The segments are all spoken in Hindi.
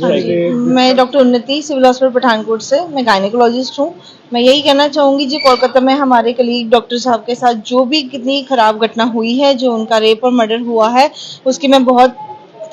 हाँ मैं डॉक्टर उन्नति सिविल हॉस्पिटल पठानकोट से मैं गायनेकोलॉजिस्ट हूँ। मैं यही कहना चाहूँगी जी कोलकाता में हमारे कलीग डॉक्टर साहब के साथ जो भी कितनी खराब घटना हुई है जो उनका रेप और मर्डर हुआ है उसकी मैं बहुत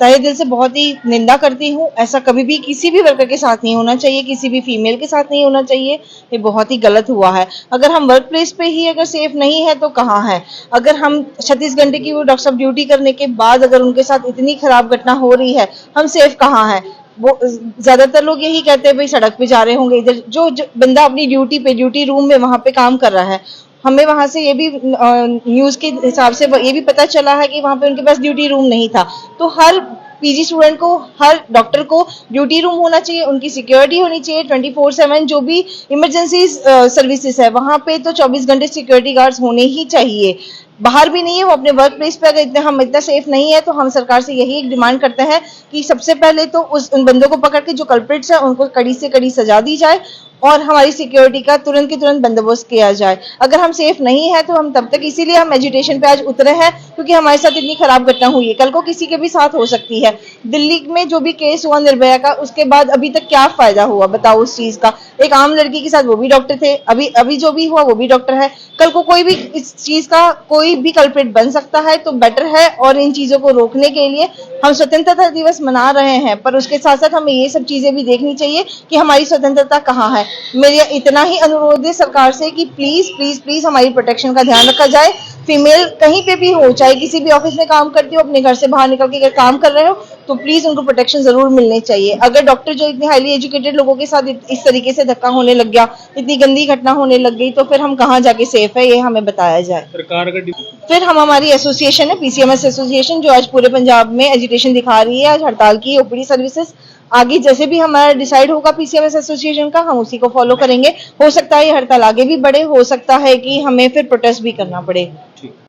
तहे दिल से बहुत ही निंदा करती हूँ। ऐसा कभी भी किसी भी वर्कर के साथ नहीं होना चाहिए किसी भी फीमेल के साथ नहीं होना चाहिए। ये बहुत ही गलत हुआ है। अगर हम वर्क प्लेस पे ही अगर सेफ़ नहीं है तो कहाँ है? अगर हम छत्तीस घंटे की वो डॉक्टर साहब ड्यूटी करने के बाद अगर उनके साथ इतनी खराब घटना हो रही है हम सेफ़ कहाँ है? वो ज़्यादातर लोग यही कहते हैं भाई सड़क पे जा रहे होंगे इधर। जो, जो बंदा अपनी ड्यूटी पे ड्यूटी रूम में वहाँ पे काम कर रहा है हमें वहाँ से ये भी न्यूज़ के हिसाब से ये भी पता चला है कि वहाँ पे उनके पास ड्यूटी रूम नहीं था। तो हर पीजी स्टूडेंट को हर डॉक्टर को ड्यूटी रूम होना चाहिए उनकी सिक्योरिटी होनी चाहिए ट्वेंटी फोर सेवन जो भी इमरजेंसी सर्विसेज़ है वहाँ पे तो 24 घंटे सिक्योरिटी गार्ड्स होने ही चाहिए। बाहर भी नहीं है, वो अपने वर्क प्लेस पे अगर इतने, हम इतना सेफ़ नहीं है तो हम सरकार से यही एक डिमांड करते हैं कि सबसे पहले तो उस, उन बंदों को पकड़ के जो कल्प्रिट्स है, उनको कड़ी से कड़ी सजा दी जाए और हमारी सिक्योरिटी का तुरंत के तुरंत बंदोबस्त किया जाए। अगर हम सेफ़ नहीं है तो हम तब तक इसीलिए हम एजुटेशन पे आज उतरे हैं, क्योंकि हमारे साथ इतनी खराब घटना हुई है। कल को किसी के भी साथ हो सकती है। दिल्ली में जो भी केस हुआ निर्भया का, उसके बाद अभी तक क्या फ़ायदा हुआ, बताओ उस चीज़ का। एक आम लड़की के साथ वो भी डॉक्टर थे। अभी अभी जो भी हुआ, वो भी डॉक्टर है। कल को कोई भी इस चीज़ का कोई भी कल्प्रिट बन सकता है तो बेटर है। और इन चीज़ों को रोकने के लिए हम स्वतंत्रता दिवस मना रहे हैं। पर उसके साथ साथ हमें ये सब चीज़ें भी देखनी चाहिए कि हमारी स्वतंत्रता कहाँ है। मेरा इतना ही अनुरोध है सरकार से कि प्लीज़ प्लीज़ प्लीज़ हमारी प्रोटेक्शन का ध्यान रखा जाए। फीमेल कहीं पे भी हो, चाहे किसी भी ऑफ़िस में काम करती हो, अपने घर से बाहर निकल के अगर काम कर रहे हो तो प्लीज़ उनको प्रोटेक्शन ज़रूर मिलने चाहिए। अगर डॉक्टर जो इतने हाईली एजुकेटेड लोगों के साथ इस तरीके से धक्का होने लग गया इतनी गंदी घटना होने लग गई तो फिर हम कहाँ जाके सेफ़ है ये हमें बताया जाए। सरकार अगर फिर हम हमारी एसोसिएशन है पीसीएमएस एसोसिएशन जो आज पूरे पंजाब में एजुकेशन दिखा रही है आज हड़ताल की ओपीडी सर्विसेज़ आगे जैसे भी हमारा डिसाइड होगा पीसीएमएस एसोसिएशन का हम उसी को फॉलो करेंगे हो सकता है ये हड़ताल आगे भी बढ़े हो सकता है कि हमें फिर प्रोटेस्ट भी करना पड़े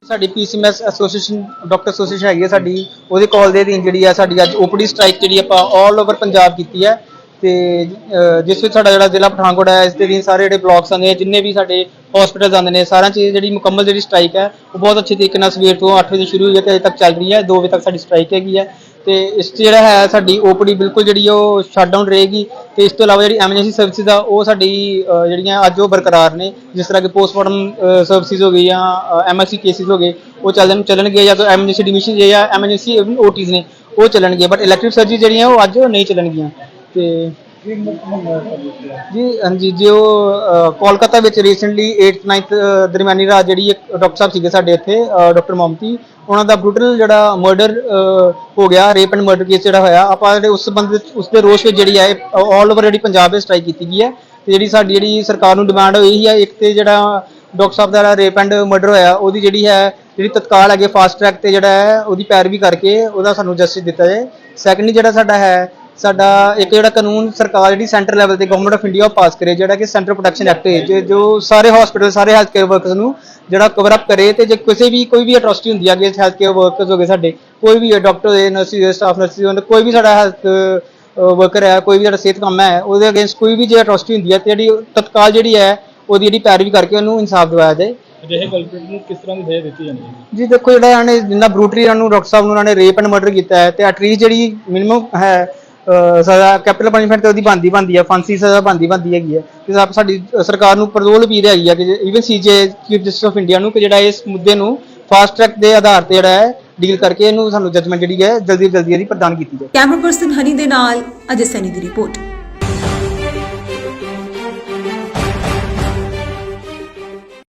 ਸਾਡੀ ਪੀਸੀਐਮਐਸ ਐਸੋਸੀਏਸ਼ਨ ਡਾਕਟਰ ਐਸੋਸੀਏਸ਼ਨ ਹੈਗੀ ਹੈ ਸਾਡੀ ਉਹਦੇ ਕਾਲ ਦੇ ਅਧੀਨ ਜਿਹੜੀ ਆ ਸਾਡੀ ਅੱਜ ਓਪੀਡੀ ਸਟ੍ਰਾਈਕ ਜਿਹੜੀ ਆਪਾਂ 올 ਓਵਰ ਪੰਜਾਬ ਕੀਤੀ ਹੈ ਤੇ ਅਹ, ਜਿਸ ਵਿੱਚ ਸਾਡਾ ਜਿਹੜਾ ਜ਼ਿਲ੍ਹਾ ਪਠਾਨਕੋਟ ਹੈ ਇਸ ਦੇ ਅਧੀਨ ਸਾਰੇ ਜਿਹੜੇ ਬਲਾਕਸ ਆਉਂਦੇ ਆ ਜਿੰਨੇ ਵੀ ਸਾਡੇ ਹਸਪੀਟਲਸ ਆਉਂਦੇ ਨੇ ਸਾਰਿਆਂ 'ਚ ਇਹ ਜਿਹੜੀ ਮੁਕੰਮਲ ਜਿਹੜੀ ਸਟ੍ਰਾਈਕ ਹੈ ਉਹ ਬਹੁਤ ਅੱਛੇ ਤਰੀਕੇ ਨਾਲ ਸਵੇਰ ਤੋਂ 8 ਵਜੇ ਸ਼ੁਰੂ ਹੋਈ ਹੈ ਤੇ ਅਜੇ ਤੱਕ ਚੱਲ ਰਹੀ ਹੈ 2 ਵਜੇ ਤੱਕ ਸਾਡੀ ਸਟ੍ਰਾਈਕ ਹੈਗੀ ਹੈ ਤੇ ਇਸ 'ਚ ਜਿਹੜਾ ਹੈ ਸਾਡੀ ਓਪੀਡੀ ਬਿਲਕੁਲ ਜਿਹੜੀ ਉਹ ਸ਼ਟਡਾਊਨ ਰਹੇਗੀ ਤੇ ਇਸ ਤੋਂ ਇਲਾਵਾ ਜਿਹੜੀ ਐਮਰਜੈਂਸੀ ਸਰਵਿਸਿਜ਼ ਆ ਉਹ ਸਾਡੀ ਅਹ, ਜਿਹੜੀਆਂ ਅੱਜ ਉਹ ਬਰਕਰਾਰ ਨੇ। ਜਿਸ ਤਰ੍ਹਾਂ ਕਿ ਪੋਸਟਮਾਰਟਮ ਸਰਵਿਸਿਜ਼ ਹੋ ਗਈ ਜਾਂ ਐਮਐਸਸੀ ਕੇਸਿਸ ਹੋ ਗਏ ਉਹ ਚੱਲਣ ਚੱਲਣਗੇ ਜਾਂ ਐਮਰਜੈਂਸੀ ਡਿਮਿਸ਼ਨ ਜਾਂ ਐਮਰਜੈਂਸੀ ਓਟੀਜ਼ ਨੇ ਉਹ ਚੱਲਣਗੇ। ਬਟ ਇਲੈਕਟਿਵ ਸਰਜਰੀ ਜਿਹੜੀਆਂ ਉਹ ਅੱਜ ਉਹ ਨਹੀਂ ਚੱਲਣਗੀਆਂ। ਤੇ ਜੀ ਹਾਂਜੀ ਜੋ ਅਹ, ਕੋਲਕਾਤਾ ਵਿੱਚ ਰੀਸੈਂਟਲੀ 8th 9th ਦਰਮਿਆਨੀ ਰਾਤ ਜਿਹੜੀ ਇੱਕ ਡਾਕਟਰ ਸਾਹਿਬ ਸੀਗੇ ਸਾਡੇ ਇੱਥੇ ਡਾਕਟਰ ਮਮਤੀ ਉਹਨਾਂ ਦਾ ਬਰੂਟਲ ਜਿਹੜਾ ਮਰਡਰ ਹੋ ਗਿਆ ਰੇਪ ਐਂਡ ਮਰਡਰ ਕੇਸ ਜਿਹੜਾ ਹੋਇਆ, ਆਪਾਂ ਜਿਹੜੇ ਉਸ ਸੰਬੰਧ ਉਸ ਦੇ ਰੋਸ ਵਿੱਚ ਜਿਹੜੀ ਹੈ ਆਲ ਓਵਰ ਜਿਹੜੀ ਪੰਜਾਬ ਵਿੱਚ ਸਟ੍ਰਾਈਕ ਕੀਤੀ ਗਈ ਹੈ। ਤੇ ਜਿਹੜੀ ਸਾਡੀ ਜਿਹੜੀ ਸਰਕਾਰ ਨੂੰ ਡਿਮਾਂਡ ਹੋਈ ਹੈ ਇੱਕ ਤੇ ਜਿਹੜਾ ਡਾਕਟਰ ਸਾਹਿਬ ਦਾ ਰੇਪ ਐਂਡ ਮਰਡਰ ਹੋਇਆ, ਉਹਦੀ ਜਿਹੜੀ ਹੈ, ਜਿਹੜੀ ਤਤਕਾਲ ਹੈਗੇ ਫਾਸਟ ਟਰੈਕ ਤੇ ਜਿਹੜਾ ਹੈ, ਉਹਦੀ ਪੈਰਵੀ ਕਰਕੇ ਉਹਦਾ ਸਾਨੂੰ ਜਸਟਿਸ ਦਿੱਤਾ ਜਾਏ। ਸੈਕੰਡਲੀ ਜਿਹੜਾ ਸਾਡਾ ਹੈ ਸਾਡਾ ਇੱਕ ਜਿਹੜਾ ਕਾਨੂੰਨ ਸਰਕਾਰ ਜਿਹੜੀ ਸੈਂਟਰ ਲੈਵਲ ਤੇ ਗਵਰਨਮੈਂਟ ਆਫ ਇੰਡੀਆ ਪਾਸ ਕਰੇ ਜਿਹੜਾ ਕਿ ਸੈਂਟਰ ਪ੍ਰੋਟੈਕਸ਼ਨ ਐਕਟ ਹੈ ਜੇ ਜੋ ਸਾਰੇ ਹਸਪੀਟਲ ਸਾਰੇ ਹੈਲਥ ਕੇਅਰ ਵਰਕਰਸ ਨੂੰ ਜਿਹੜਾ ਕਵਰ ਅਪ ਕਰੇ ਤੇ ਜੇ ਕਿਸੇ ਵੀ ਕੋਈ ਵੀ ਅਟਰੋਸਿਟੀ ਹੁੰਦੀ ਹੈ ਅਗੇਂਸਟ ਹੈਲਥ ਕੇਅਰ ਵਰਕਰਸ ਹੋਗੇ ਸਾਡੇ ਕੋਈ ਵੀ ਡਾਕਟਰ ਹੋਏ ਨਰਸਿਸ ਹੋਏ ਸਟਾਫ ਨਰਸਿਸ ਹੋਣ ਕੋਈ ਵੀ ਸਾਡਾ ਹੈਲਥ ਵਰਕਰ ਹੈ ਕੋਈ ਵੀ ਜਿਹੜਾ ਸਿਹਤ ਕੰਮ ਹੈ ਉਹਦੇ ਅਗੇਂਸਟ ਕੋਈ ਵੀ ਜੇ ਅਟਰੋਸਿਟੀ ਹੁੰਦੀ ਹੈ ਤੇ ਜਿਹੜੀ ਤਤਕਾਲ ਜਿਹੜੀ ਹੈ ਉਹਦੀ ਜਿਹੜੀ ਪੈਰਵੀ ਕਰਕੇ ਉਹਨੂੰ ਇਨਸਾਫ ਦਿਵਾਇਆ ਜਾਏ। ਅਜਿਹੇ ਕਲਪਿਟ ਨੂੰ ਕਿਸ ਤਰ੍ਹਾਂ ਦੀ ਸਜ਼ਾ ਦਿੱਤੀ ਜਾਂਦੀ ਹੈ? ਜੀ ਦੇਖੋ ਜਿਹੜਾ ਇਹਨਾਂ ਨੇ ਜਿੰਨਾ ਬਰੂਟਰੀ ਇਹਨਾਂ ਨੂੰ ਡਾਕਟਰ ਸਾਹਿਬ ਨੂੰ ਉਹਨਾਂ ਨੇ ਰੇਪ ਐਂਡ ਮਰਡਰ ਕੀਤਾ ਹੈ ਤੇ ਐਟਲੀਸਟ ਜਿਹੜੀ ਮਿਨੀਮਮ ਹੈ ਸਜ਼ਾ ਕੈਪੀਟਲ ਪਨਿਸ਼ਮੈਂਟ ਤੇ ਉਹਦੀ ਬੰਦੀ ਬੰਦੀ ਹੈ ਫਾਂਸੀ ਸਜ਼ਾ ਬੰਦੀ ਬੰਦੀ ਹੈਗੀ ਹੈ ਤੇ ਆਪ ਸਾਡੀ ਸਰਕਾਰ ਨੂੰ ਪਰਦੋਲ ਅਪੀਲ ਹੈਗੀ ਹੈ ਕਿ even CJ chief justice of India ਨੂੰ ਕਿ ਜਿਹੜਾ ਇਸ ਮੁੱਦੇ ਨੂੰ ਫਾਸਟ ਟਰੈਕ ਦੇ ਆਧਾਰ ਤੇ ਜਿਹੜਾ ਹੈ ਡੀਲ ਕਰਕੇ ਇਹਨੂੰ ਸਾਨੂੰ ਜਜਮੈਂਟ ਜਿਹੜੀ ਹੈ, ਜਲਦੀ ਤੋਂ ਜਲਦੀ ਇਹਦੀ ਪ੍ਰਦਾਨ ਕੀਤੀ ਜਾਵੇ। ਕੈਮਰਾ ਪਰਸਨ ਹਨੀ ਦੇ ਨਾਲ ਅਜੇ ਸੈਨੀ ਦੀ ਰਿਪੋਰਟ।